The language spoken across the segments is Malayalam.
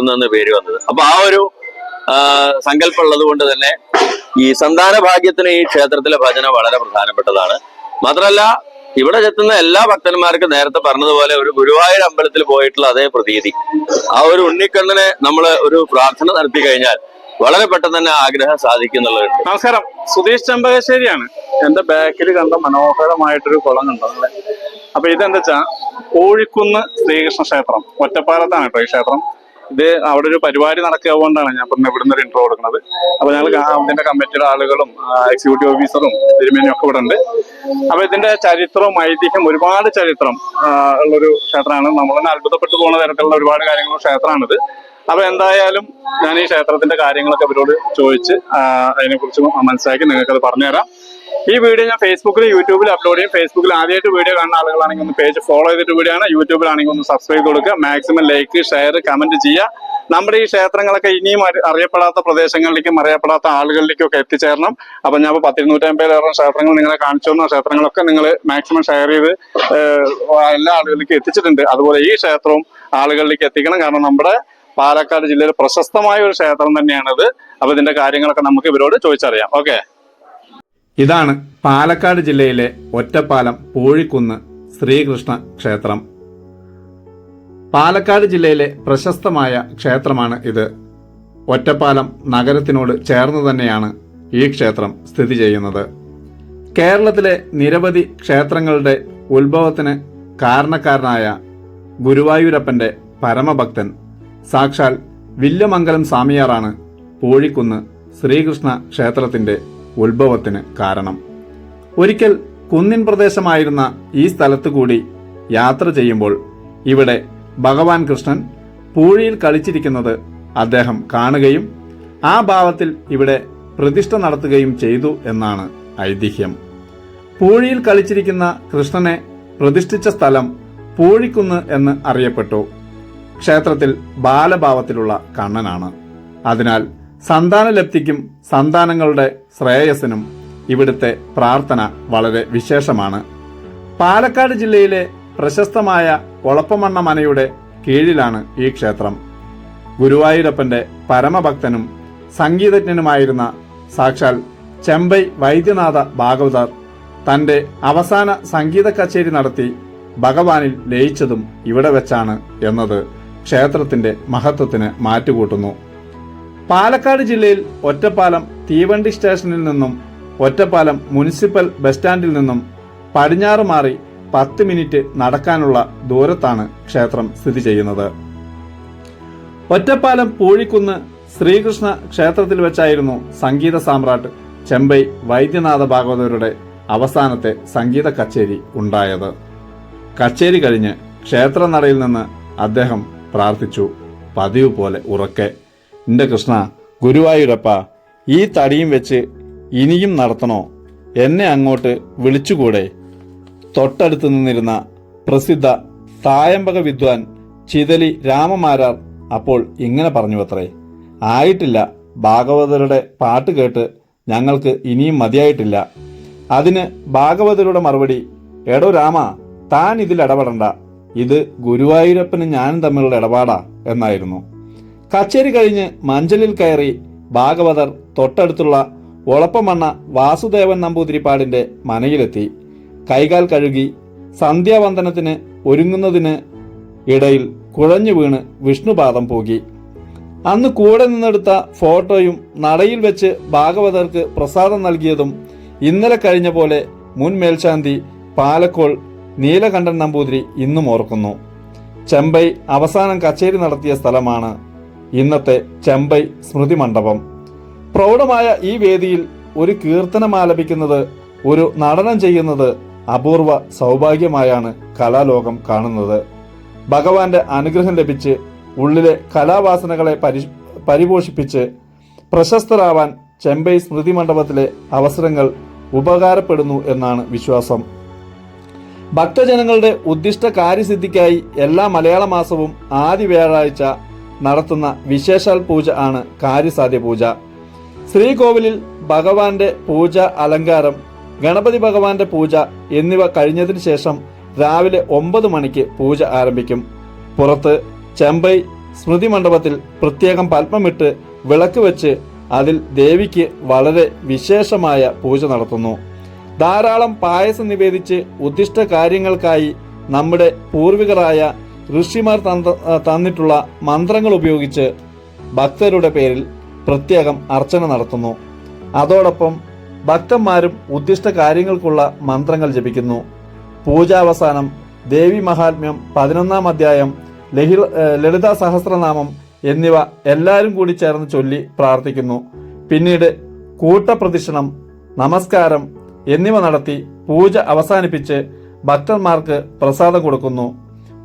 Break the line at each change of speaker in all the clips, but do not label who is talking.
എന്ന പേര് വന്നത്. അപ്പൊ ആ ഒരു ആ, സങ്കല്പം ഉള്ളത് കൊണ്ട് തന്നെ ഈ സന്താന ഭാഗ്യത്തിന് ഈ ക്ഷേത്രത്തിലെ ഭജന വളരെ പ്രധാനപ്പെട്ടതാണ്. മാത്രമല്ല ഇവിടെ ചെത്തുന്ന എല്ലാ ഭക്തന്മാർക്കും നേരത്തെ പറഞ്ഞതുപോലെ ഒരു ഗുരുവായൂർ അമ്പലത്തിൽ പോയിട്ടുള്ള അതേ പ്രതീതി. ആ ഒരു ഉണ്ണിക്കണ്ണനെ നമ്മൾ ഒരു പ്രാർത്ഥന നടത്തി കഴിഞ്ഞാൽ വളരെ പെട്ടെന്ന് തന്നെ ആഗ്രഹം സാധിക്കും എന്നുള്ളത്
നമസ്കാരം. സുധീഷ് ചെമ്പകശ്ശേരിയാണ്. എന്റെ ബാക്കിൽ കണ്ട മനോഹരമായിട്ടൊരു കുളം കണ്ടോ നിങ്ങളെ അപ്പൊ ഇതെന്താ വെച്ചാ കോഴിക്കുന്ന് ശ്രീകൃഷ്ണ ക്ഷേത്രം. ഒറ്റപ്പാലത്താണ് കേട്ടോ ഈ ക്ഷേത്രം? ഇത് അവിടെ ഒരു പരിപാടി നടക്കുകകൊണ്ടാണ് ഞാൻ പറഞ്ഞ ഇവിടുന്ന് ഒരു ഇൻട്രോ കൊടുക്കുന്നത്. അപ്പൊ ഞങ്ങൾ ഇതിന്റെ കമ്മിറ്റിയുടെ ആളുകളും എക്സിക്യൂട്ടീവ് ഓഫീസറും തിരുമേനിയും ഒക്കെ ഇവിടെ ഉണ്ട് അപ്പൊ ഇതിന്റെ ചരിത്രവും ഐതിഹ്യം ഒരുപാട് ചരിത്രം ഉള്ളൊരു ക്ഷേത്രമാണ്. നമ്മളൊന്ന് അത്ഭുതപ്പെട്ടു പോകുന്ന തരത്തിലുള്ള ഒരുപാട് കാര്യങ്ങളും ക്ഷേത്രമാണിത്. അപ്പൊ എന്തായാലും ഞാൻ ഈ ക്ഷേത്രത്തിന്റെ കാര്യങ്ങളൊക്കെ അവരോട് ചോദിച്ച് അതിനെ കുറിച്ച് മനസ്സിലാക്കി നിങ്ങൾക്ക് അത് പറഞ്ഞുതരാം. ഈ വീഡിയോ ഞാൻ ഫേസ്ബുക്കിൽ യൂട്യൂബിൽ അപ്ലോഡ് ചെയ്യും. ഫേസ്ബുക്കിൽ ആദ്യമായിട്ട് വീഡിയോ കാണുന്ന ആളുകളാണെങ്കിൽ ഒന്ന് പേജ് ഫോളോ ചെയ്തിട്ട് വീഡിയോ ആണ് യൂട്യൂബിലാണെങ്കിൽ ഒന്ന് സബ്സ്ക്രൈബ് കൊടുക്കുക. മാക്സിമം ലൈക്ക് ഷെയർ കമന്റ് ചെയ്യുക. നമ്മുടെ ഈ ക്ഷേത്രങ്ങളൊക്കെ ഇനിയും അറി- അറിയപ്പെടാത്ത പ്രദേശങ്ങളിലേക്കും അറിയപ്പെടാത്ത ആളുകളിലേക്കും ഒക്കെ എത്തിച്ചേരണം. അപ്പൊ ഞാൻ പത്തിരുന്നൂറ്റമ്പതിലേറെ ക്ഷേത്രങ്ങൾ നിങ്ങളെ കാണിച്ചു തന്ന. ക്ഷേത്രങ്ങളൊക്കെ നിങ്ങൾ മാക്സിമം ഷെയർ ചെയ്ത് എല്ലാ ആളുകളിലേക്കും എത്തിച്ചിട്ടുണ്ട്. അതുപോലെ ഈ ക്ഷേത്രവും ആളുകളിലേക്ക് എത്തിക്കണം. കാരണം നമ്മുടെ പാലക്കാട് ജില്ലയിൽ പ്രശസ്തമായ ഒരു ക്ഷേത്രം തന്നെയാണിത്. അപ്പൊ ഇതിന്റെ കാര്യങ്ങളൊക്കെ നമുക്ക് ഇവരോട് ചോദിച്ചറിയാം. ഓക്കെ ഇതാണ് പാലക്കാട് ജില്ലയിലെ ഒറ്റപ്പാലം പൂഴിക്കുന്ന് ശ്രീകൃഷ്ണ ക്ഷേത്രം. പാലക്കാട് ജില്ലയിലെ പ്രശസ്തമായ ക്ഷേത്രമാണ് ഇത്. ഒറ്റപ്പാലം നഗരത്തിനോട് ചേർന്ന് തന്നെയാണ് ഈ ക്ഷേത്രം സ്ഥിതി ചെയ്യുന്നത്. കേരളത്തിലെ നിരവധി ക്ഷേത്രങ്ങളുടെ ഉത്ഭവത്തിന് കാരണക്കാരനായ ഗുരുവായൂരപ്പന്റെ പരമഭക്തൻ സാക്ഷാൽ വില്യമംഗലം സ്വാമിയാറാണ് പൂഴിക്കുന്ന് ശ്രീകൃഷ്ണ ക്ഷേത്രത്തിന്റെ ഉത്ഭവത്തിന് കാരണം. ഒരിക്കൽ കുന്നിൻ പ്രദേശമായിരുന്ന ഈ സ്ഥലത്തു കൂടി യാത്ര ചെയ്യുമ്പോൾ ഇവിടെ ഭഗവാൻ കൃഷ്ണൻ പൂഴിയിൽ കളിച്ചിരിക്കുന്നത് അദ്ദേഹം കാണുകയും ആ ഭാവത്തിൽ ഇവിടെ പ്രതിഷ്ഠ നടത്തുകയും ചെയ്തു എന്നാണ് ഐതിഹ്യം. പൂഴിയിൽ കളിച്ചിരിക്കുന്ന കൃഷ്ണനെ പ്രതിഷ്ഠിച്ച സ്ഥലം പൂഴിക്കുന്ന് എന്ന് അറിയപ്പെട്ടു. ക്ഷേത്രത്തിൽ ബാലഭാവത്തിലുള്ള കണ്ണനാണ്. അതിനാൽ സന്താനലബ്ധിക്കും സന്താനങ്ങളുടെ ശ്രേയസിനും ഇവിടുത്തെ പ്രാർത്ഥന വളരെ വിശേഷമാണ്. പാലക്കാട് ജില്ലയിലെ പ്രശസ്തമായ ഒളപ്പമണ്ണ മനയുടെ കീഴിലാണ് ഈ ക്ഷേത്രം. ഗുരുവായൂരപ്പന്റെ പരമഭക്തനും സംഗീതജ്ഞനുമായിരുന്ന സാക്ഷാൽ ചെമ്പൈ വൈദ്യനാഥ ഭാഗവതർ തന്റെ അവസാന സംഗീത കച്ചേരി നടത്തി ഭഗവാനിൽ ലയിച്ചതും ഇവിടെ വെച്ചാണ് എന്നത് ക്ഷേത്രത്തിന്റെ മഹത്വത്തിന് മാറ്റുകൂട്ടുന്നു. പാലക്കാട് ജില്ലയിൽ ഒറ്റപ്പാലം തീവണ്ടി സ്റ്റേഷനിൽ നിന്നും ഒറ്റപ്പാലം മുനിസിപ്പൽ ബസ് സ്റ്റാൻഡിൽ നിന്നും പടിഞ്ഞാറ് മാറി പത്ത് മിനിറ്റ് നടക്കാനുള്ള ദൂരത്താണ് ക്ഷേത്രം സ്ഥിതി ചെയ്യുന്നത്. ഒറ്റപ്പാലം പൂഴിക്കുന്ന് ശ്രീകൃഷ്ണ ക്ഷേത്രത്തിൽ വെച്ചായിരുന്നു സംഗീത സാമ്രാട്ട് ചെമ്പൈ വൈദ്യനാഥ ഭാഗവതരുടെ അവസാനത്തെ സംഗീത കച്ചേരി ഉണ്ടായത്. കച്ചേരി കഴിഞ്ഞ് ക്ഷേത്രനടയിൽ നിന്ന് അദ്ദേഹം പ്രാർത്ഥിച്ചു. പതിവ് പോലെ ഉറക്കെ എന്റെ കൃഷ്ണ ഗുരുവായൂരപ്പ ഈ തടിയും വെച്ച് ഇനിയും നടത്തണോ? എന്നെ അങ്ങോട്ട് വിളിച്ചുകൂടെ? തൊട്ടടുത്ത് നിന്നിരുന്ന പ്രസിദ്ധ തായമ്പക വിദ്വാൻ ചിതലി രാമമാരാർ അപ്പോൾ ഇങ്ങനെ പറഞ്ഞു അത്രേ ആയിട്ടില്ല ഭാഗവതരുടെ പാട്ട് കേട്ട് ഞങ്ങൾക്ക് ഇനിയും മതിയായിട്ടില്ല. അതിന് ഭാഗവതരുടെ മറുപടി എടോ രാമ താൻ ഇതിൽ ഇടപെടണ്ട. ഇത് ഗുരുവായൂരപ്പനും ഞാനും തമ്മിലുള്ള ഇടപാടാ എന്നായിരുന്നു. കച്ചേരി കഴിഞ്ഞ് മഞ്ചലിൽ കയറി ഭാഗവതർ തൊട്ടടുത്തുള്ള ഒളപ്പമണ്ണ വാസുദേവൻ നമ്പൂതിരിപ്പാടിന്റെ മനയിലെത്തി. കൈകാൽ കഴുകി സന്ധ്യാവന്ദനത്തിന് ഒരുങ്ങുന്നതിന് ഇടയിൽ കുഴഞ്ഞു വീണ് വിഷ്ണുപാദം പോകി. അന്ന് കൂടെ നിന്നെടുത്ത ഫോട്ടോയും നടയിൽ വെച്ച് ഭാഗവതർക്ക് പ്രസാദം നൽകിയതും ഇന്നലെ കഴിഞ്ഞ പോലെ മുൻ മേൽശാന്തി പാലക്കോൾ നീലകണ്ഠൻ നമ്പൂതിരി ഇന്നും ഓർക്കുന്നു. ചെമ്പൈ അവസാനം കച്ചേരി നടത്തിയ സ്ഥലമാണ് ഇന്നത്തെ ചെമ്പൈ സ്മൃതി മണ്ഡപം. പ്രൗഢമായ ഈ വേദിയിൽ ഒരു കീർത്തനം ആലപിക്കുന്നത് ഒരു നടനം ചെയ്യുന്നത് അപൂർവ സൗഭാഗ്യമായാണ് കലാലോകം കാണുന്നത്. ഭഗവാന്റെ അനുഗ്രഹം ലഭിച്ച് ഉള്ളിലെ കലാവാസനകളെ പരി പരിപോഷിപ്പിച്ച് പ്രശസ്തരാവാൻ ചെമ്പൈ സ്മൃതി മണ്ഡപത്തിലെ അവസരങ്ങൾ ഉപകാരപ്പെടുന്നു എന്നാണ് വിശ്വാസം. ഭക്തജനങ്ങളുടെ ഉദ്ദിഷ്ട കാര്യസിദ്ധിക്കായി എല്ലാ മലയാള മാസവും ആദ്യ വ്യാഴാഴ്ച നടത്തുന്ന വിശേഷാൽ പൂജ ആണ് കാര്യസാധ്യ പൂജ. ശ്രീകോവിലിൽ ഭഗവാന്റെ പൂജ അലങ്കാരം ഗണപതി ഭഗവാന്റെ പൂജ എന്നിവ കഴിഞ്ഞതിന് ശേഷം രാവിലെ ഒമ്പത് മണിക്ക് പൂജ ആരംഭിക്കും. പുറത്ത് ചെമ്പൈ
സ്മൃതി മണ്ഡപത്തിൽ പ്രത്യേകം പത്മമിട്ട് വിളക്ക് വെച്ച് അതിൽ ദേവിക്ക് വളരെ വിശേഷമായ പൂജ നടത്തുന്നു. ധാരാളം പായസം നിവേദിച്ച് ഉദ്ദിഷ്ട കാര്യങ്ങൾക്കായി നമ്മുടെ പൂർവികരായ ഋഷിമാർ തന്നിട്ടുള്ള മന്ത്രങ്ങൾ ഉപയോഗിച്ച് ഭക്തരുടെ പേരിൽ പ്രത്യേകം അർച്ചന നടത്തുന്നു. അതോടൊപ്പം ഭക്തന്മാരും ഉദ്ദിഷ്ട കാര്യങ്ങൾക്കുള്ള മന്ത്രങ്ങൾ ജപിക്കുന്നു. പൂജാവസാനം ദേവി മഹാത്മ്യം പതിനൊന്നാം അധ്യായം ലഹി ലളിത സഹസ്രനാമം എന്നിവ എല്ലാവരും കൂടി ചേർന്ന് ചൊല്ലി പ്രാർത്ഥിക്കുന്നു. പിന്നീട് കൂട്ടപ്രദക്ഷിണം നമസ്കാരം എന്നിവ നടത്തി പൂജ അവസാനിപ്പിച്ച് ഭക്തന്മാർക്ക് പ്രസാദം കൊടുക്കുന്നു.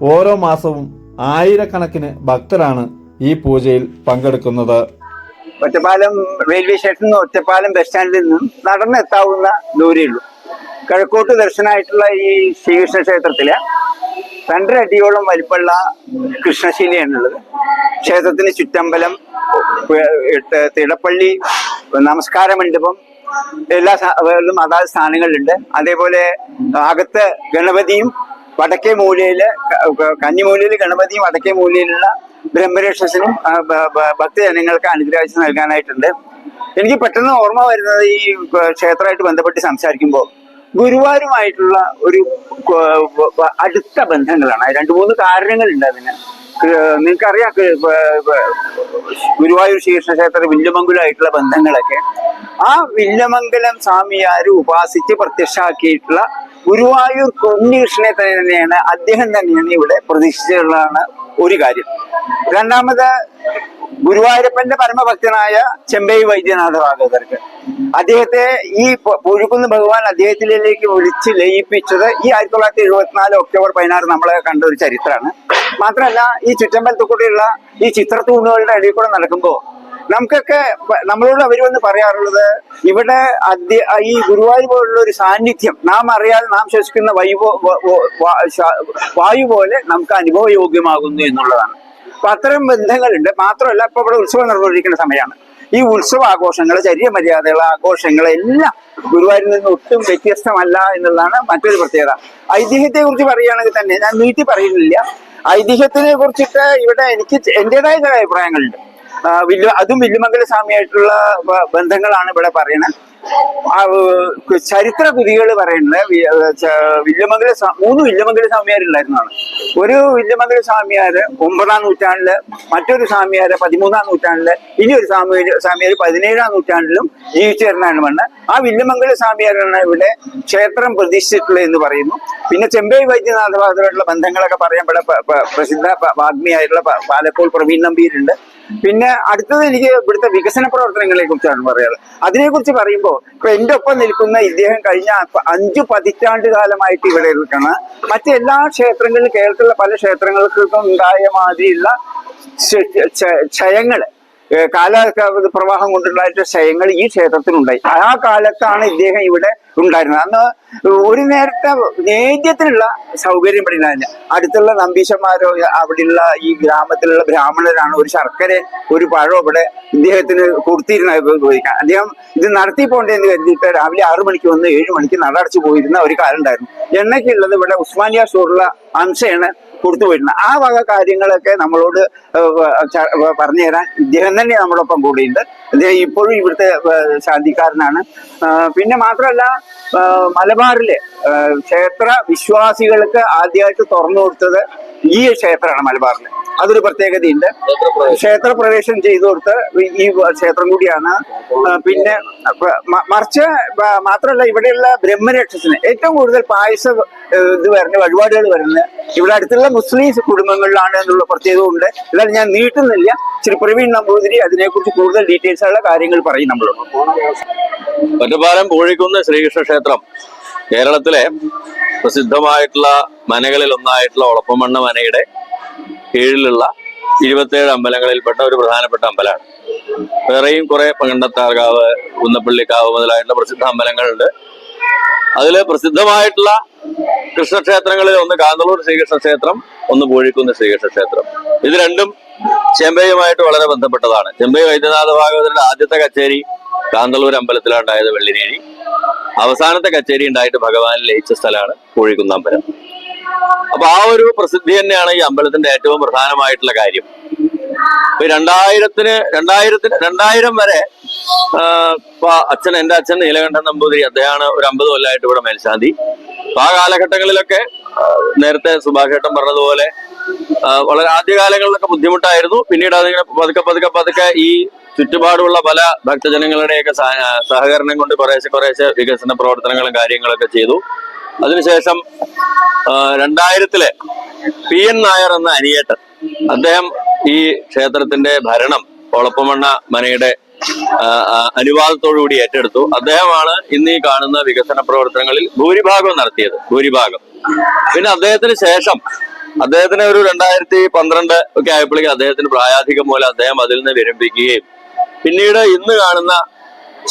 ഓരോ മാസവും ആയിരക്കണക്കിന് ഭക്തരാണ് ഈ പൂജയിൽ പങ്കെടുക്കുന്നത്.
ഒറ്റപ്പാലം റെയിൽവേ സ്റ്റേഷനിൽ നിന്ന് ഒറ്റപ്പാലം ബസ് സ്റ്റാൻഡിൽ നിന്നും നടന്നെത്താവുന്ന ദൂരേ ഉള്ളൂ. കിഴക്കോട്ട് ദർശനമായിട്ടുള്ള ഈ ശ്രീകൃഷ്ണ ക്ഷേത്രത്തിൽ രണ്ടരടിയോളം അടിയോളം വലിപ്പമുള്ള ക്ഷേത്രത്തിന് ചുറ്റമ്പലം തിടപ്പള്ളി നമസ്കാര മണ്ഡപം എല്ലാ അതാത് സ്ഥാനങ്ങളിലുണ്ട്. അതേപോലെ അകത്ത് ഗണപതിയും വടക്കേ മൂലയിൽ ക- ക- കന്നിമൂലയിൽ ഗണപതിയും വടക്കേ മൂലയിലുള്ള ബ്രഹ്മരക്ഷസിനും ഭക്തജനങ്ങൾക്ക് അനുഗ്രഹിച്ച് നൽകാനായിട്ടുണ്ട്. എനിക്ക് പെട്ടെന്ന് ഓർമ്മ വരുന്നത് ഈ ക്ഷേത്രമായിട്ട് ബന്ധപ്പെട്ട് സംസാരിക്കുമ്പോൾ ഗുരുവായൂരുമായിട്ടുള്ള ഒരു അടുത്ത ബന്ധങ്ങളാണ്. രണ്ടു മൂന്ന് കാരണങ്ങളുണ്ട് അതിന്. നിങ്ങൾക്കറിയാം ഗുരുവായൂർ ശ്രീകൃഷ്ണ ക്ഷേത്ര വില്ലുമംഗലമായിട്ടുള്ള ബന്ധങ്ങളൊക്കെ ആ വില്ലമംഗലം സ്വാമിയാർ ഉപാസിച്ച് പ്രത്യക്ഷമാക്കിയിട്ടുള്ള ഗുരുവായൂർ ഉണ്ണികൃഷ്ണനെ തന്നെയാണ് അദ്ദേഹം തന്നെയാണ് ഇവിടെ പ്രതീക്ഷിച്ചിട്ടുള്ളതാണ് ഒരു കാര്യം. രണ്ടാമത് ഗുരുവായൂരപ്പന്റെ പരമഭക്തനായ ചെമ്പൈ വൈദ്യനാഥ ഭാഗവതർക്ക്. അദ്ദേഹത്തെ ഈ പുഴുക്കുന്ന് ഭഗവാൻ അദ്ദേഹത്തിലേക്ക് വിളിച്ച് ലയിപ്പിച്ചത് ഈ ആയിരത്തി തൊള്ളായിരത്തി എഴുപത്തിനാല് ഒക്ടോബർ പതിനാറ് നമ്മളെ കണ്ട ഒരു ചരിത്രമാണ്. മാത്രമല്ല ഈ ചുറ്റമ്പലത്തിൽ കൂടെയുള്ള ഈ ചിത്രത്തൂണുകളുടെ ഇടയിൽ കൂടെ നടക്കുമ്പോൾ നമുക്കൊക്കെ നമ്മളോട് അവർ വന്ന് പറയാറുള്ളത് ഇവിടെ ഈ ഗുരുവായൂർ പോലുള്ള ഒരു സാന്നിധ്യം നാം അറിയാതെ നാം ശ്വസിക്കുന്ന വൈവോ വായു പോലെ നമുക്ക് അനുഭവയോഗ്യമാകുന്നു എന്നുള്ളതാണ്. അപ്പൊ അത്തരം ബന്ധങ്ങളുണ്ട്. മാത്രമല്ല ഇപ്പൊ ഇവിടെ ഉത്സവം നടന്നുകൊണ്ടിരിക്കുന്ന സമയമാണ്. ഈ ഉത്സവ ആഘോഷങ്ങൾ ചര്യ മര്യാദകൾ ആഘോഷങ്ങൾ എല്ലാം ഗുരുവായൂരിൽ നിന്ന് ഒട്ടും വ്യത്യസ്തമല്ല എന്നുള്ളതാണ് മറ്റൊരു പ്രത്യേകത. ഐതിഹ്യത്തെ കുറിച്ച് പറയുകയാണെങ്കിൽ തന്നെ ഞാൻ നീട്ടി പറയുന്നില്ല. ഐതിഹ്യത്തിനെ കുറിച്ചിട്ട് ഇവിടെ എനിക്ക് എന്റെതായ ചില അഭിപ്രായങ്ങളുണ്ട്. വില്ലു അതും വില്ലുമംഗല സ്വാമിയായിട്ടുള്ള ബന്ധങ്ങളാണ് ഇവിടെ പറയുന്നത് ചരിത്ര കുതികൾ പറയുന്നത് വി- ഏർ, ച- വില്ലുമംഗല സ്വാമി മൂന്ന് വില്ലുമംഗല സ്വാമിയാരുണ്ടായിരുന്നതാണ് ഒരു വില്ലുമംഗല സ്വാമിയാര് ഒമ്പതാം നൂറ്റാണ്ടിൽ മറ്റൊരു സ്വാമിയാര് പതിമൂന്നാം നൂറ്റാണ്ടിൽ ഇനി ഒരു സ്വാമി സ്വാമിയാര് പതിനേഴാം നൂറ്റാണ്ടിലും ജീവിച്ചിരുന്നാണ് മണ്ണ് ആ വില്ലുമംഗല സ്വാമിയാരാണ് ഇവിടെ ക്ഷേത്രം പ്രതിഷ്ഠിച്ചിട്ടുള്ളത് എന്ന് പറയുന്നു. പിന്നെ ചെമ്പൈ വൈദ്യനാഥവാദമായിട്ടുള്ള ബന്ധങ്ങളൊക്കെ പറയാൻ ഇവിടെ പ്രസിദ്ധ വാഗ്മിയായിട്ടുള്ള പാലക്കോൾ പ്രവീൺ നമ്പീരുണ്ട് പിന്നെ അടുത്തത് എനിക്ക് ഇവിടുത്തെ വികസന പ്രവർത്തനങ്ങളെ കുറിച്ചാണ് പറയാറ് അതിനെക്കുറിച്ച് പറയുമ്പോൾ ഇപ്പൊ എന്റെ ഒപ്പം നിൽക്കുന്ന ഇദ്ദേഹം കഴിഞ്ഞ അഞ്ചു പതിറ്റാണ്ട് കാലമായിട്ട് ഇവിടെ നിൽക്കണം. മറ്റെല്ലാ ക്ഷേത്രങ്ങളിലും കേരളത്തിലുള്ള പല ക്ഷേത്രങ്ങൾക്കും ഉണ്ടായ മാതിരിയുള്ള ക്ഷ- ക്ഷ- ക്ഷയങ്ങൾ കാല പ്രവാഹം കൊണ്ടുണ്ടായിട്ട് ക്ഷയങ്ങൾ ഈ ക്ഷേത്രത്തിലുണ്ടായി. ആ കാലത്താണ് ഇദ്ദേഹം ഇവിടെ ഉണ്ടായിരുന്നത്. അന്ന് ഒരു നേരത്തെ നേദ്യത്തിനുള്ള സൗകര്യം ഇവിടെ ഉണ്ടായിരുന്നില്ല അടുത്തുള്ള നമ്പീശന്മാരോ അവിടെയുള്ള ഈ ഗ്രാമത്തിലുള്ള ബ്രാഹ്മണരാണ് ഒരു ശർക്കര ഒരു പഴം ഇവിടെ ഇദ്ദേഹത്തിന് കൊടുത്തിരുന്ന ഉപയോഗിക്കാൻ അദ്ദേഹം ഇത് നടത്തി പോണ്ടേന്ന് കരുതിയിട്ട് രാവിലെ ആറു മണിക്ക് വന്ന് ഏഴ് മണിക്ക് നടടച്ചു പോയിരുന്ന ഒരു കാലം ഉണ്ടായിരുന്നു. എണ്ണയ്ക്കുള്ളത് ഇവിടെ ഉസ്മാനിയ സ്റ്റോറിലുള്ള അംശയാണ് കൊടുത്തു പോയിരുന്നത് ആ വക കാര്യങ്ങളൊക്കെ നമ്മളോട് പറഞ്ഞു തരാൻ ഇദ്ദേഹം തന്നെ നമ്മളൊപ്പം കൂടിയുണ്ട് അദ്ദേഹം ഇപ്പോഴും ഇവിടുത്തെ ശാന്തിക്കാരനാണ്. പിന്നെ മാത്രമല്ല മലബാറിലെ ക്ഷേത്ര വിശ്വാസികൾക്ക് ആദ്യമായിട്ട് തുറന്നു കൊടുത്തത് ഈ ക്ഷേത്രമാണ് മലബാറിൽ അതൊരു പ്രത്യേകതയുണ്ട്. ക്ഷേത്ര പ്രവേശനം ചെയ്തു കൊടുത്ത് ഈ ക്ഷേത്രം കൂടിയാണ്. പിന്നെ മറിച്ച് മാത്രമല്ല ഇവിടെയുള്ള ബ്രഹ്മരക്ഷസിന് ഏറ്റവും കൂടുതൽ പായസ ഇത് വരുന്ന വഴിപാടുകൾ വരുന്നത് ഇവിടെ അടുത്തുള്ള മുസ്ലിം കുടുംബങ്ങളിലാണ് എന്നുള്ള പ്രത്യേകത ഉണ്ട്. എന്നാലും ഞാൻ നീട്ടുന്നില്ല. ശ്രീ പ്രവീൺ നമ്പൂതിരി അതിനെക്കുറിച്ച് കൂടുതൽ ഡീറ്റെയിൽസ് ഉള്ള കാര്യങ്ങൾ പറയും നമ്മളോട്.
ഒറ്റപ്പാലം പൂഴിക്കുന്ന ശ്രീകൃഷ്ണ ക്ഷേത്രം കേരളത്തിലെ പ്രസിദ്ധമായിട്ടുള്ള മനകളിൽ ഒന്നായിട്ടുള്ള ഒളപ്പമണ്ണ മനയുടെ കീഴിലുള്ള ഇരുപത്തേഴ് അമ്പലങ്ങളിൽപ്പെട്ട ഒരു പ്രധാനപ്പെട്ട അമ്പലമാണ്. വേറെയും കുറെ പങ്കണ്ടത്താർകാവ് കുന്നപ്പള്ളിക്കാവ് മുതലായിട്ടുള്ള പ്രസിദ്ധ അമ്പലങ്ങളുണ്ട്. അതിൽ പ്രസിദ്ധമായിട്ടുള്ള കൃഷ്ണക്ഷേത്രങ്ങളിൽ ഒന്ന് കാന്തളൂർ ശ്രീകൃഷ്ണ ക്ഷേത്രം ഒന്ന് പൂഴിക്കുന്ന് ശ്രീകൃഷ്ണ ക്ഷേത്രം ഇത് രണ്ടും ചെമ്പയുമായിട്ട് വളരെ ബന്ധപ്പെട്ടതാണ്. ചെമ്പൈ വൈദ്യനാഥ ഭാഗവതരുടെ ആദ്യത്തെ കച്ചേരി കാന്തളൂർ അമ്പലത്തിലാണ് ഉണ്ടായത് വെള്ളിനേഴി അവസാനത്തെ കച്ചേരി ഉണ്ടായിട്ട് ഭഗവാൻ ലയിച്ച സ്ഥലമാണ് പൂഴിക്കുന്നമ്പലം അപ്പൊ ആ ഒരു പ്രസിദ്ധി തന്നെയാണ് ഈ അമ്പലത്തിന്റെ ഏറ്റവും പ്രധാനമായിട്ടുള്ള കാര്യം. ഇപ്പൊ രണ്ടായിരത്തിന് രണ്ടായിരത്തിന് രണ്ടായിരം വരെ ഇപ്പൊ അച്ഛൻ എന്റെ അച്ഛൻ നീലകണ്ഠൻ നമ്പൂതിരി അദ്ദേഹമാണ് ഒരു അമ്പത് കൊല്ലമായിട്ട് ഇവിടെ മേൽശാന്തി. അപ്പൊ ആ കാലഘട്ടങ്ങളിലൊക്കെ നേരത്തെ സുഭാഷ് ഏട്ടൻ പറഞ്ഞതുപോലെ വളരെ ആദ്യകാലങ്ങളിലൊക്കെ ബുദ്ധിമുട്ടായിരുന്നു. പിന്നീട് അതിങ്ങനെ പതുക്കെ പതുക്കെ പതുക്കെ ഈ ചുറ്റുപാടുള്ള പല ഭക്തജനങ്ങളുടെയൊക്കെ സഹ- സഹകരണം കൊണ്ട് കുറേശ്ശെ കുറേശ്ശെ വികസന പ്രവർത്തനങ്ങളും കാര്യങ്ങളൊക്കെ ചെയ്തു. അതിനുശേഷം രണ്ടായിരത്തിലെ പി എൻ നായർ എന്ന അനിയേട്ടൻ. അദ്ദേഹം ഈ ക്ഷേത്രത്തിന്റെ ഭരണം ഒളപ്പമണ്ണ മനയുടെ അനുവാദത്തോടുകൂടി ഏറ്റെടുത്തു. അദ്ദേഹമാണ് ഇന്ന് ഈ കാണുന്ന വികസന പ്രവർത്തനങ്ങളിൽ ഭൂരിഭാഗം നടത്തിയത്. ഭൂരിഭാഗം. പിന്നെ അദ്ദേഹത്തിന് ശേഷം അദ്ദേഹത്തിന് ഒരു രണ്ടായിരത്തി പന്ത്രണ്ട് ഒക്കെ ആയപ്പോഴേക്കും അദ്ദേഹത്തിന് പ്രായാധികം മൂലം അദ്ദേഹം അതിൽ നിന്ന് വിരമിപ്പിക്കുകയും പിന്നീട് ഇന്ന് കാണുന്ന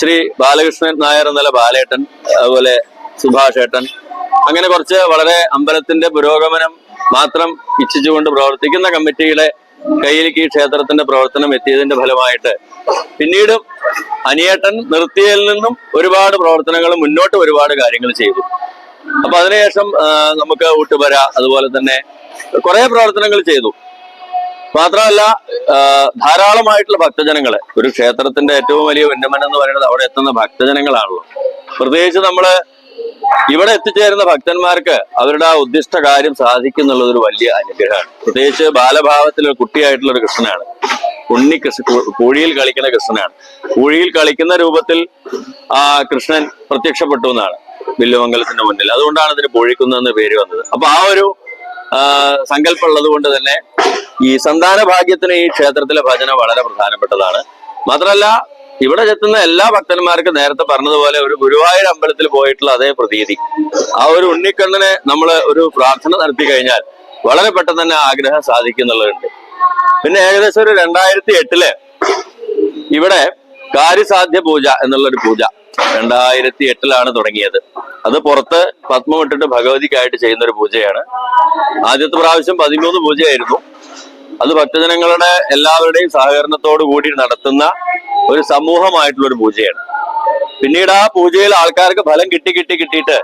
ശ്രീ ബാലകൃഷ്ണൻ നായർ എന്നല്ല ബാലേട്ടൻ അതുപോലെ സുഭാഷ് ഏട്ടൻ. അങ്ങനെ കുറച്ച് വളരെ അമ്പലത്തിന്റെ പുരോഗമനം മാത്രം ഇച്ഛിച്ചുകൊണ്ട് പ്രവർത്തിക്കുന്ന കമ്മിറ്റിയുടെ കയ്യിലേക്ക് ഈ ക്ഷേത്രത്തിന്റെ പ്രവർത്തനം എത്തിയതിന്റെ ഫലമായിട്ട് പിന്നീട് അനിയേട്ടൻ നിർത്തിയതിൽ നിന്നും ഒരുപാട് പ്രവർത്തനങ്ങൾ മുന്നോട്ട് ഒരുപാട് കാര്യങ്ങൾ ചെയ്തു. അപ്പൊ അതിനുശേഷം നമുക്ക് ഊട്ടുപര അതുപോലെ തന്നെ കുറെ പ്രവർത്തനങ്ങൾ ചെയ്തു. മാത്രമല്ല ധാരാളമായിട്ടുള്ള ഭക്തജനങ്ങൾ ഒരു ക്ഷേത്രത്തിന്റെ ഏറ്റവും വലിയ ഉന്നമനം എന്ന് പറയുന്നത് അവിടെ എത്തുന്ന ഭക്തജനങ്ങളാണല്ലോ. പ്രത്യേകിച്ച് നമ്മൾ ഇവിടെ എത്തിച്ചേരുന്ന ഭക്തന്മാർക്ക് അവരുടെ ആ ഉദ്ദിഷ്ട കാര്യം സാധിക്കുന്നുള്ളത് ഒരു വലിയ അനുഗ്രഹമാണ്. പ്രത്യേകിച്ച് ബാലഭാവത്തിൽ കുട്ടിയായിട്ടുള്ള ഒരു കൃഷ്ണനാണ്. ഉണ്ണി കൃഷ്ണ കുഴിയിൽ കളിക്കുന്ന കൃഷ്ണനാണ്. കുഴിയിൽ കളിക്കുന്ന രൂപത്തിൽ ആ കൃഷ്ണൻ പ്രത്യക്ഷപ്പെട്ടു എന്നാണ് വില്ലുമംഗലത്തിന്റെ മുന്നിൽ. അതുകൊണ്ടാണ് ഇതിന് പൊഴിക്കുന്നതെന്ന് പേര് വന്നത്. അപ്പൊ ആ ഒരു ആ, സങ്കല്പം ഉള്ളത് കൊണ്ട് തന്നെ ഈ സന്താന ഭാഗ്യത്തിന് ഈ ക്ഷേത്രത്തിലെ ഭജന വളരെ പ്രധാനപ്പെട്ടതാണ്. മാത്രമല്ല ഇവിടെ ചെത്തുന്ന എല്ലാ ഭക്തന്മാർക്കും നേരത്തെ പറഞ്ഞതുപോലെ ഒരു ഗുരുവായൂർ അമ്പലത്തിൽ പോയിട്ടുള്ള അതേ പ്രതീതി. ആ ഒരു ഉണ്ണിക്കണ്ണനെ നമ്മൾ ഒരു പ്രാർത്ഥന നടത്തി കഴിഞ്ഞാൽ വളരെ പെട്ടെന്ന് തന്നെ ആഗ്രഹം സാധിക്കുന്നുള്ളതുണ്ട്. പിന്നെ ഏകദേശം ഒരു രണ്ടായിരത്തി എട്ടിൽ ഇവിടെ കാര്യസാധ്യ പൂജ എന്നുള്ളൊരു പൂജ രണ്ടായിരത്തി എട്ടിലാണ് തുടങ്ങിയത്. അത് പുറത്ത് പത്മമിട്ടിട്ട് ഭഗവതിക്കായിട്ട് ചെയ്യുന്ന ഒരു പൂജയാണ്. ആദ്യത്തെ പ്രാവശ്യം പതിമൂന്ന് പൂജയായിരുന്നു. അത് ഭക്തജനങ്ങളുടെ എല്ലാവരുടെയും സഹകരണത്തോടു കൂടി നടത്തുന്ന ഒരു സമൂഹമായിട്ടുള്ള ഒരു പൂജയാണ്. പിന്നീട് ആ പൂജയിൽ ആൾക്കാർക്ക് ഫലം കിട്ടി കിട്ടി കിട്ടിയിട്ട്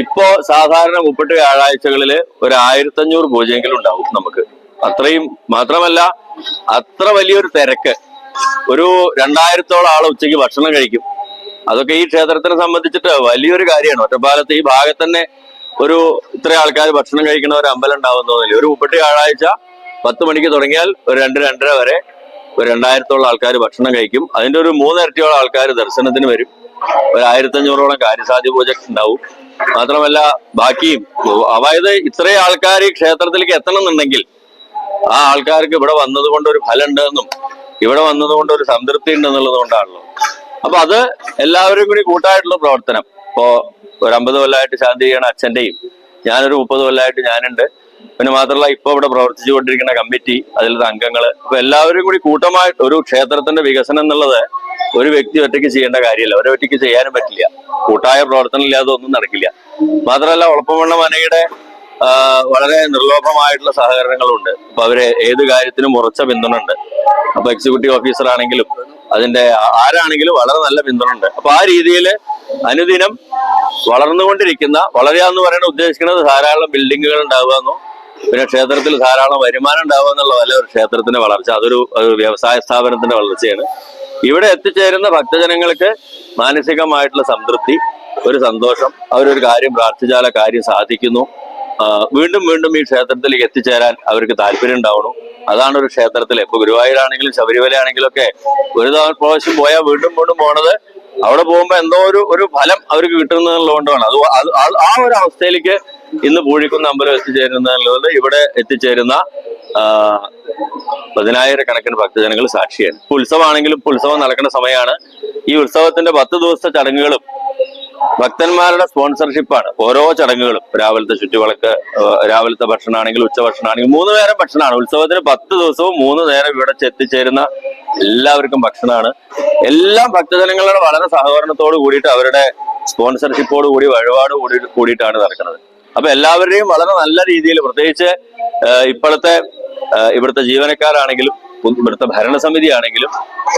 ഇപ്പോ സാധാരണ മുപ്പട്ട് വ്യാഴാഴ്ചകളിൽ ഒരു ആയിരത്തഞ്ഞൂറ് പൂജയെങ്കിലും ഉണ്ടാവും നമുക്ക്. അത്രയും മാത്രമല്ല അത്ര വലിയൊരു തിരക്ക്. ഒരു രണ്ടായിരത്തോളം ആൾ ഉച്ചയ്ക്ക് ഭക്ഷണം കഴിക്കും. അതൊക്കെ ഈ ക്ഷേത്രത്തിനെ സംബന്ധിച്ചിട്ട് വലിയൊരു കാര്യമാണ്. ഒറ്റപ്പാലത്ത് ഈ ഭാഗത്ത് തന്നെ ഒരു ഇത്ര ആൾക്കാർ ഭക്ഷണം കഴിക്കുന്ന ഒരു അമ്പലം ഉണ്ടാവുന്നതല്ലേ ഒരു മുപ്പത്തി വ്യാഴാഴ്ച പത്ത് മണിക്ക് തുടങ്ങിയാൽ ഒരു രണ്ട് രണ്ടര വരെ ഒരു രണ്ടായിരത്തോളം ആൾക്കാർ ഭക്ഷണം കഴിക്കും. അതിന്റെ ഒരു മൂന്നിരട്ടിയോളം ആൾക്കാർ ദർശനത്തിന് വരും. ഒരു ആയിരത്തഞ്ഞൂറോളം കാര്യസാധ്യ പൂജ ഉണ്ടാവും. മാത്രമല്ല ബാക്കിയും അതായത് ഇത്രയും ആൾക്കാർ ഈ ക്ഷേത്രത്തിലേക്ക് എത്തണം എന്നുണ്ടെങ്കിൽ ആ ആൾക്കാർക്ക് ഇവിടെ വന്നത് കൊണ്ട് ഒരു ഫലം ഉണ്ടെന്നും ഇവിടെ വന്നത് കൊണ്ട് ഒരു സംതൃപ്തി ഉണ്ടെന്നുള്ളത് കൊണ്ടാണല്ലോ. അപ്പൊ അത് എല്ലാവരും കൂടി കൂട്ടായിട്ടുള്ള പ്രവർത്തനം. ഇപ്പോ ഒരു അമ്പത് കൊല്ലമായിട്ട് ശാന്തി ചെയ്യണ അച്ഛന്റെയും. ഞാനൊരു മുപ്പത് കൊല്ലമായിട്ട് ഞാനുണ്ട്. പിന്നെ മാത്രമല്ല ഇപ്പൊ ഇവിടെ പ്രവർത്തിച്ചുകൊണ്ടിരിക്കുന്ന കമ്മിറ്റി അതിലത്തെ അംഗങ്ങൾ അപ്പൊ എല്ലാവരും കൂടി കൂട്ടമായിട്ട് ഒരു ക്ഷേത്രത്തിന്റെ വികസനം എന്നുള്ളത് ഒരു വ്യക്തി ഒറ്റയ്ക്ക് ചെയ്യേണ്ട കാര്യമല്ല. ഒരു ഒറ്റയ്ക്ക് ചെയ്യാനും പറ്റില്ല. കൂട്ടായ പ്രവർത്തനം ഇല്ലാതെ ഒന്നും നടക്കില്ല. മാത്രമല്ല ഉളപ്പമണ്ണ മനയുടെ വളരെ നിർലോഭമായിട്ടുള്ള സഹകരണങ്ങളുണ്ട്. അപ്പൊ അവർ ഏത് കാര്യത്തിനും ഉറച്ച പിന്തുണ ഉണ്ട് അപ്പൊ എക്സിക്യൂട്ടീവ് ഓഫീസർ ആണെങ്കിലും അതിന്റെ ആരാണെങ്കിലും വളരെ നല്ല പിന്തുണ ഉണ്ട് അപ്പൊ ആ രീതിയിൽ അനുദിനം വളർന്നുകൊണ്ടിരിക്കുന്ന വളരുക എന്ന് പറയുന്നത് ഉദ്ദേശിക്കുന്നത് ധാരാളം ബിൽഡിങ്ങുകൾ ഉണ്ടാവുക എന്നോ പിന്നെ ക്ഷേത്രത്തിൽ ധാരാളം വരുമാനം ഉണ്ടാവുക എന്നുള്ളതല്ല ഒരു ക്ഷേത്രത്തിന്റെ വളർച്ച അതൊരു വ്യവസായ സ്ഥാപനത്തിന്റെ വളർച്ചയാണ്. ഇവിടെ എത്തിച്ചേരുന്ന ഭക്തജനങ്ങൾക്ക് മാനസികമായിട്ടുള്ള സംതൃപ്തി ഒരു സന്തോഷം അവരൊരു കാര്യം പ്രാർത്ഥിച്ചാൽ ആ കാര്യം സാധിക്കുന്നു. വീണ്ടും വീണ്ടും ഈ ക്ഷേത്രത്തിലേക്ക് എത്തിച്ചേരാൻ അവർക്ക് താല്പര്യം ഉണ്ടാവണം. അതാണ് ഒരു ക്ഷേത്രത്തിലെ ഇപ്പൊ ഗുരുവായൂരാണെങ്കിലും ശബരിമല ആണെങ്കിലും ഒക്കെ ഒരു പ്രാവശ്യം പോയാൽ വീണ്ടും വീണ്ടും പോണത് അവിടെ പോകുമ്പോ എന്തോ ഒരു ഒരു ഫലം അവർക്ക് കിട്ടുന്നതുകൊണ്ടാണ് അത് ആ ഒരു അവസ്ഥയിലേക്ക് ഇന്ന് പൂഴിക്കുന്ന അമ്പലം എത്തിച്ചേരുന്നത് ഇവിടെ എത്തിച്ചേരുന്ന പതിനായിരക്കണക്കിന് ഭക്തജനങ്ങൾ സാക്ഷിയാണ്. ഉത്സവമാണെങ്കിലും ഉത്സവം നടക്കുന്ന സമയമാണ് ഈ ഉത്സവത്തിന്റെ പത്ത് ദിവസത്തെ ചടങ്ങുകളും ഭക്തന്മാരുടെ സ്പോൺസർഷിപ്പാണ്. ഓരോ ചടങ്ങുകളും. രാവിലത്തെ ചുറ്റുവിളക്ക് രാവിലത്തെ ഭക്ഷണമാണെങ്കിലും ഉച്ചഭക്ഷണമാണെങ്കിലും മൂന്ന് നേരം ഭക്ഷണമാണ്. ഉത്സവത്തിന് പത്ത് ദിവസവും മൂന്ന് നേരം ഇവിടെ എത്തിച്ചേരുന്ന എല്ലാവർക്കും ഭക്ഷണമാണ്. എല്ലാം ഭക്തജനങ്ങളുടെ വളരെ സഹകരണത്തോട് കൂടിയിട്ട് അവരുടെ സ്പോൺസർഷിപ്പോട് കൂടി വഴിപാട് കൂടി കൂടിയിട്ടാണ് നടക്കുന്നത്. അപ്പൊ എല്ലാവരുടെയും വളരെ നല്ല രീതിയിൽ പ്രത്യേകിച്ച് ഇപ്പോഴത്തെ ഇവിടുത്തെ ജീവനക്കാരാണെങ്കിലും ഇവിടുത്തെ ഭരണസമിതി ആണെങ്കിലും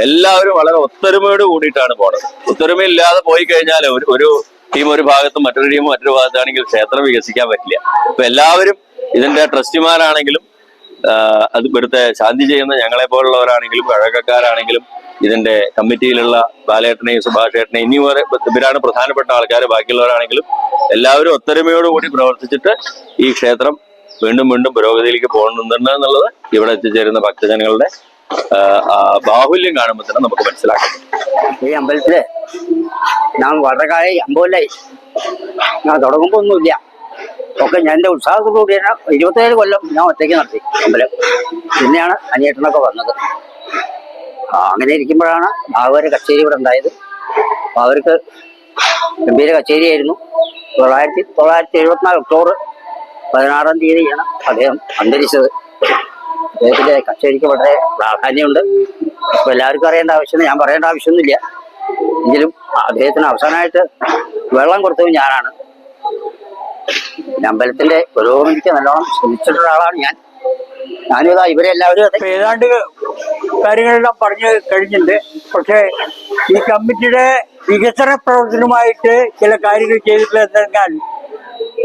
എല്ലാവരും വളരെ ഒത്തൊരുമയോട് കൂടിയിട്ടാണ് പോണത്. ഒത്തൊരുമയില്ലാതെ പോയി കഴിഞ്ഞാൽ ഒരു ടീം ഒരു ഭാഗത്തും മറ്റൊരു ടീം മറ്റൊരു ഭാഗത്താണെങ്കിൽ ക്ഷേത്രം വികസിക്കാൻ പറ്റില്ല. അപ്പൊ എല്ലാവരും ഇതിന്റെ ട്രസ്റ്റിമാരാണെങ്കിലും അത് ഇവിടുത്തെ ശാന്തി ചെയ്യുന്ന ഞങ്ങളെ പോലുള്ളവരാണെങ്കിലും കഴകക്കാരാണെങ്കിലും ഇതിന്റെ കമ്മിറ്റിയിലുള്ള ബാലേട്ടനെയും സുഭാഷേട്ടനെയും ഇനി വരെ ഇവരാണ് പ്രധാനപ്പെട്ട ആൾക്കാർ ബാക്കിയുള്ളവരാണെങ്കിലും എല്ലാവരും ഒത്തൊരുമയോടുകൂടി പ്രവർത്തിച്ചിട്ട് ഈ ക്ഷേത്രം വീണ്ടും വീണ്ടും പുരോഗതിയിലേക്ക് പോകുന്നുണ്ട് എന്നുള്ളത് ഇവിടെ എത്തിച്ചേരുന്ന ഭക്തജനങ്ങളുടെ ബാഹുല്യം കാണുമ്പോൾ തന്നെ നമുക്ക് മനസ്സിലാക്കാം.
ഈ അമ്പലത്തിൽ ഞാൻ വളരെ കാലം ഞാൻ തുടങ്ങുമ്പോ ഒന്നുമില്ല. ഒക്കെ ഞാൻ എന്റെ ഉത്സാഹത്തോടുകൂടിയാണ് ഇരുപത്തേഴ് കൊല്ലം ഞാൻ ഒറ്റയ്ക്ക് നടത്തി അമ്പലം. പിന്നെയാണ് അനിയേട്ടനൊക്കെ വന്നത്. അങ്ങനെ ഇരിക്കുമ്പോഴാണ് ഭാഗവര കച്ചേരി ഇവിടെ ഉണ്ടായത്. അപ്പോൾ അവർക്ക് ഗംഭീര കച്ചേരിയായിരുന്നു. തൊള്ളായിരത്തി തൊള്ളായിരത്തി എഴുപത്തിനാല് ഒക്ടോബർ പതിനാറാം തീയതിയാണ് അദ്ദേഹം അന്തരിച്ചത്. അദ്ദേഹത്തിന്റെ കച്ചേരിക്ക് വളരെ പ്രാധാന്യമുണ്ട്. അപ്പൊ എല്ലാവർക്കും അറിയേണ്ട ആവശ്യം ഞാൻ പറയേണ്ട ആവശ്യമൊന്നുമില്ല. എങ്കിലും അദ്ദേഹത്തിന് അവസാനമായിട്ട് വെള്ളം കൊടുത്തത് ഞാനാണ്. അമ്പലത്തിന്റെ പുരോഗമനിക്ക് നല്ലോണം ശ്രമിച്ചിട്ടുള്ള ആളാണ് ഞാൻ. ഞാനും ഇതാ ഇവരെല്ലാവരും
ഏതാണ്ട് കാര്യങ്ങളെല്ലാം പറഞ്ഞു കഴിഞ്ഞിട്ടുണ്ട്. പക്ഷേ ഈ കമ്മിറ്റിയുടെ വികസന പ്രവർത്തനമായിട്ട് ചില കാര്യങ്ങൾ ചെയ്തിട്ടുള്ളതെന്നാൽ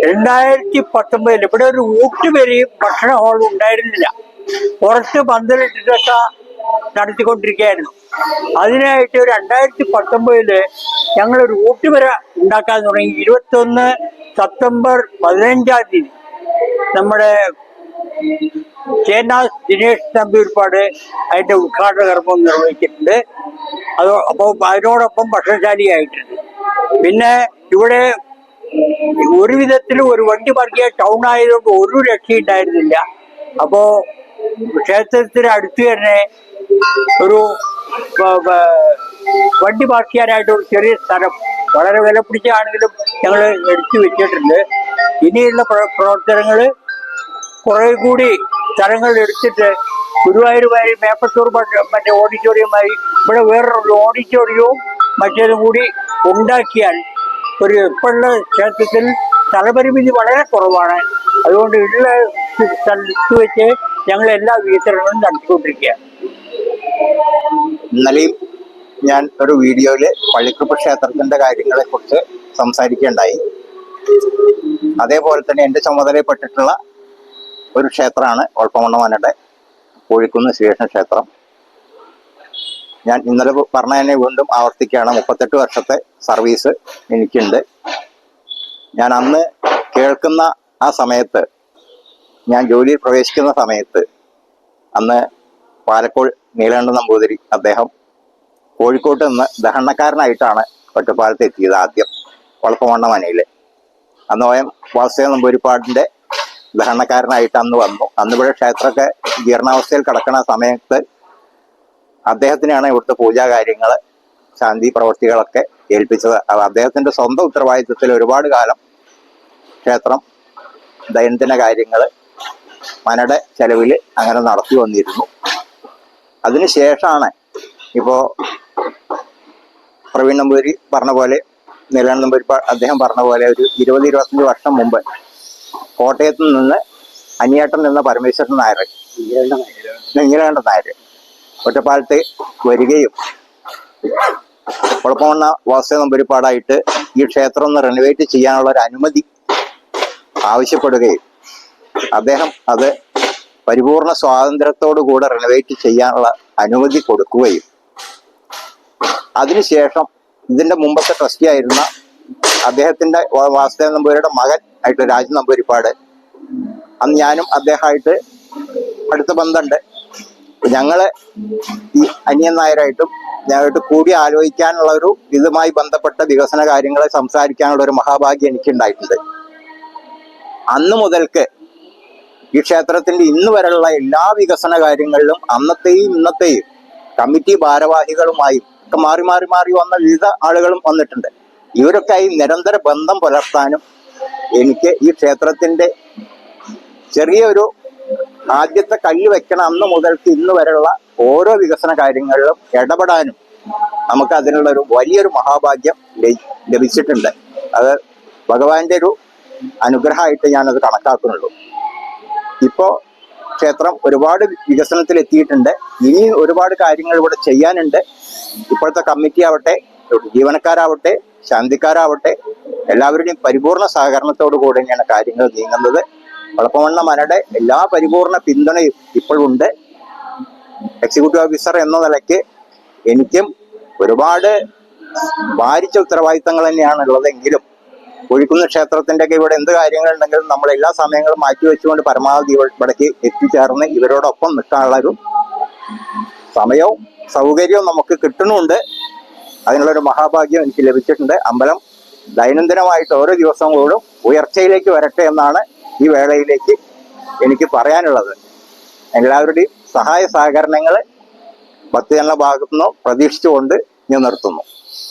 രണ്ടായിരത്തി പത്തൊമ്പതിൽ ഇവിടെ ഒരു ഊട്ടുവരെയും ഭക്ഷണ ഹോൾ ഉണ്ടായിരുന്നില്ല. പുറത്ത് പന്തലിട്ടിട്ടൊക്കെ നടത്തിക്കൊണ്ടിരിക്കുകയായിരുന്നു. അതിനായിട്ട് രണ്ടായിരത്തി പത്തൊമ്പതിൽ ഞങ്ങളൊരു ഊട്ടുവര ഉണ്ടാക്കാൻ തുടങ്ങി. ഇരുപത്തൊന്ന് സെപ്റ്റംബർ പതിനഞ്ചാം തീയതി നമ്മുടെ ചേന്നാസ് ദിനേഷ് നമ്പൂരിപ്പാട് അതിന്റെ ഉദ്ഘാടന കർമ്മം നിർവഹിച്ചിട്ടുണ്ട്. അത് അപ്പോൾ അതിനോടൊപ്പം ഭക്ഷണശാലിയായിട്ടുണ്ട്. പിന്നെ ഇവിടെ ഒരു വിധത്തിലും ഒരു വണ്ടി പറക്കിയ ടൗൺ ആയതുകൊണ്ട് ഒരു രക്ഷയുണ്ടായിരുന്നില്ല അപ്പോ ക്ഷേത്രത്തിന് അടുത്ത് തന്നെ ഒരു വണ്ടി പാർക്ക് ചെയ്യാനായിട്ട് ഒരു ചെറിയ സ്ഥലം വളരെ വില പിടിച്ചാണെങ്കിലും ഞങ്ങൾ എടുത്തു വെച്ചിട്ടുണ്ട്. ഇനിയുള്ള പ്രവർത്തനങ്ങൾ കുറെ കൂടി സ്ഥലങ്ങൾ എടുത്തിട്ട് ഗുരുവായൂരുമായി മേപ്പത്തൂർ മറ്റേ ഓഡിറ്റോറിയമായി ഇവിടെ വേറൊരു ഓഡിറ്റോറിയവും മറ്റേതും കൂടി ഉണ്ടാക്കിയാൽ ഒരു ഇപ്പോഴുള്ള ക്ഷേത്രത്തിൽ സ്ഥലപരിമിതി വളരെ കുറവാണ്. അതുകൊണ്ട് ഉള്ള സ്ഥലത്ത് വെച്ച് ഞങ്ങൾ എല്ലാ വിതരണവും നടത്തിക്കൊണ്ടിരിക്കുക
ഇന്നലെയും ഞാൻ ഒരു വീഡിയോയിൽ പള്ളിക്കുപ്പ് ക്ഷേത്രത്തിന്റെ കാര്യങ്ങളെ കുറിച്ച് സംസാരിക്കുകയുണ്ടായി അതേപോലെ തന്നെ എന്റെ ചുമതലപ്പെട്ടിട്ടുള്ള ഒരു ക്ഷേത്രമാണ് ഒളപ്പമണ്ണമാനയുടെ കോഴിക്കുന്ന് ശ്രീകൃഷ്ണ ക്ഷേത്രം. ഞാൻ ഇന്നലെ പറഞ്ഞതിനെ വീണ്ടും ആവർത്തിക്കുകയാണ്. മുപ്പത്തെട്ട് വർഷത്തെ സർവീസ് എനിക്കുണ്ട്. ഞാൻ അന്ന് കേൾക്കുന്ന ആ സമയത്ത് ഞാൻ ജോലിയിൽ പ്രവേശിക്കുന്ന സമയത്ത് അന്ന് പാലക്കോട് നീലകണ്ഠ നമ്പൂതിരി അദ്ദേഹം കോഴിക്കോട്ട് നിന്ന് ദഹണക്കാരനായിട്ടാണ് ഒറ്റപ്പാലത്ത് എത്തിയത് ആദ്യം വളപ്പമണ്ണ മനയിൽ അന്ന് ഓയം വാസുദേവ നമ്പൂരിപ്പാടിന്റെ ദഹരണക്കാരനായിട്ട് അന്ന് വന്നു. അന്ന് ഇവിടെ ക്ഷേത്രമൊക്കെ ജീർണാവസ്ഥയിൽ കിടക്കുന്ന സമയത്ത് അദ്ദേഹത്തിനാണ് ഇവിടുത്തെ പൂജാ കാര്യങ്ങൾ ശാന്തി പ്രവർത്തികളൊക്കെ ഏൽപ്പിച്ചത്. അദ്ദേഹത്തിന്റെ സ്വന്തം ഉത്തരവാദിത്വത്തിൽ ഒരുപാട് കാലം ക്ഷേത്രം ദൈനംദിന കാര്യങ്ങൾ മനയുടെ ചെലവിൽ അങ്ങനെ നടത്തി വന്നിരുന്നു. അതിനുശേഷമാണ് ഇപ്പോ പ്രവീൺ നമ്പൂരി പറഞ്ഞ പോലെ നിലൻ നമ്പൂരി പ- അദ്ദേഹം പറഞ്ഞ പോലെ ഒരു ഇരുപത് ഇരുപത്തഞ്ച് വർഷം മുമ്പ് കോട്ടയത്ത് നിന്ന് അനിയേട്ടൻ എന്ന പരമേശ്വരൻ നായർ. നീലകണ്ഠൻ നായർ. ഒറ്റപ്പാലത്ത് വരികയും കുഴപ്പമെന്ന വാസുദേവ നമ്പൂരിപ്പാടായിട്ട് ഈ ക്ഷേത്രം ഒന്ന് റെനോവേറ്റ് ചെയ്യാനുള്ള ഒരു അനുമതി ആവശ്യപ്പെടുകയും അദ്ദേഹം അത് പരിപൂർണ സ്വാതന്ത്ര്യത്തോടു കൂടെ റെനോവേറ്റ് ചെയ്യാനുള്ള അനുമതി കൊടുക്കുകയും. അതിനുശേഷം ഇതിന്റെ മുമ്പത്തെ ട്രസ്റ്റി ആയിരുന്ന അദ്ദേഹത്തിന്റെ വാസുദേവൻ വാസുദേവ നമ്പൂരിയുടെ മകൻ ആയിട്ട് രാജു നമ്പൂരിപ്പാട് അന്ന് ഞാനും അദ്ദേഹമായിട്ട് അടുത്ത ബന്ധമുണ്ട്. ഞങ്ങൾ ഈ അനിയൻ നായരായിട്ടും ഞങ്ങളായിട്ട് കൂടി ആലോചിക്കാനുള്ള ഒരു ഇതുമായി ബന്ധപ്പെട്ട വികസന കാര്യങ്ങളെ സംസാരിക്കാനുള്ള ഒരു മഹാഭാഗ്യം എനിക്കുണ്ടായിട്ടുണ്ട്. അന്ന് മുതൽക്ക് ഈ ക്ഷേത്രത്തിന്റെ ഇന്ന് വരെയുള്ള എല്ലാ വികസന കാര്യങ്ങളിലും അന്നത്തെയും ഇന്നത്തെയും കമ്മിറ്റി ഭാരവാഹികളുമായും ഒക്കെ മാറി മാറി മാറി വന്ന വിവിധ ആളുകളും വന്നിട്ടുണ്ട്. ഇവരൊക്കെ ഈ നിരന്തര ബന്ധം പുലർത്താനും എനിക്ക് ഈ ക്ഷേത്രത്തിന്റെ ചെറിയൊരു ആദ്യത്തെ കല്ല് വെക്കണം അന്ന് മുതൽക്ക് ഇന്ന് വരെയുള്ള ഓരോ വികസന കാര്യങ്ങളിലും ഇടപെടാനും നമുക്ക് അതിനുള്ള ഒരു വലിയൊരു മഹാഭാഗ്യം ലഭിച്ചിട്ടുണ്ട്. അത് ഭഗവാന്റെ ഒരു അനുഗ്രഹമായിട്ട് ഞാനത് കണക്കാക്കുന്നുള്ളൂ. ഇപ്പോ ക്ഷേത്രം ഒരുപാട് വികസനത്തിൽ എത്തിയിട്ടുണ്ട് ഇനി ഒരുപാട് കാര്യങ്ങൾ ഇവിടെ ചെയ്യാനുണ്ട്. ഇപ്പോഴത്തെ കമ്മിറ്റി ആവട്ടെ ജീവനക്കാരാവട്ടെ ശാന്തിക്കാരാവട്ടെ. എല്ലാവരുടെയും പരിപൂർണ സഹകരണത്തോടു കൂടി തന്നെയാണ് കാര്യങ്ങൾ നീങ്ങുന്നത്. കുഴപ്പമണ്ണ മനയുടെ എല്ലാ പരിപൂർണ പിന്തുണയും ഇപ്പോഴുണ്ട് എക്സിക്യൂട്ടീവ് ഓഫീസർ എന്ന നിലയ്ക്ക് എനിക്കും ഒരുപാട് ഭാരിച്ച ഉത്തരവാദിത്തങ്ങൾ തന്നെയാണ് ഉള്ളതെങ്കിലും ഒഴുക്കുന്ന ക്ഷേത്രത്തിന്റെ ഒക്കെ ഇവിടെ എന്ത് കാര്യങ്ങളുണ്ടെങ്കിലും നമ്മൾ എല്ലാ സമയങ്ങളും മാറ്റി വെച്ചുകൊണ്ട് പരമാവധി ഇവിടേക്ക് എത്തിച്ചേർന്ന് ഇവരോടൊപ്പം നിൽക്കാനുള്ള ഒരു സമയവും സൗകര്യവും നമുക്ക് കിട്ടുന്നുണ്ട്. അതിനുള്ളൊരു മഹാഭാഗ്യം എനിക്ക് ലഭിച്ചിട്ടുണ്ട്. അമ്പലം ദൈനംദിനമായിട്ട് ഓരോ ദിവസങ്ങളോടും ഉയർച്ചയിലേക്ക് വരട്ടെ എന്നാണ് ഈ വേളയിലേക്ക് എനിക്ക് പറയാനുള്ളത്. എല്ലാവരുടെയും സഹായ സഹകരണങ്ങൾ ഭക്തജന ഭാഗത്തുനിന്ന് പ്രതീക്ഷിച്ചുകൊണ്ട് ഞാൻ നിർത്തുന്നു.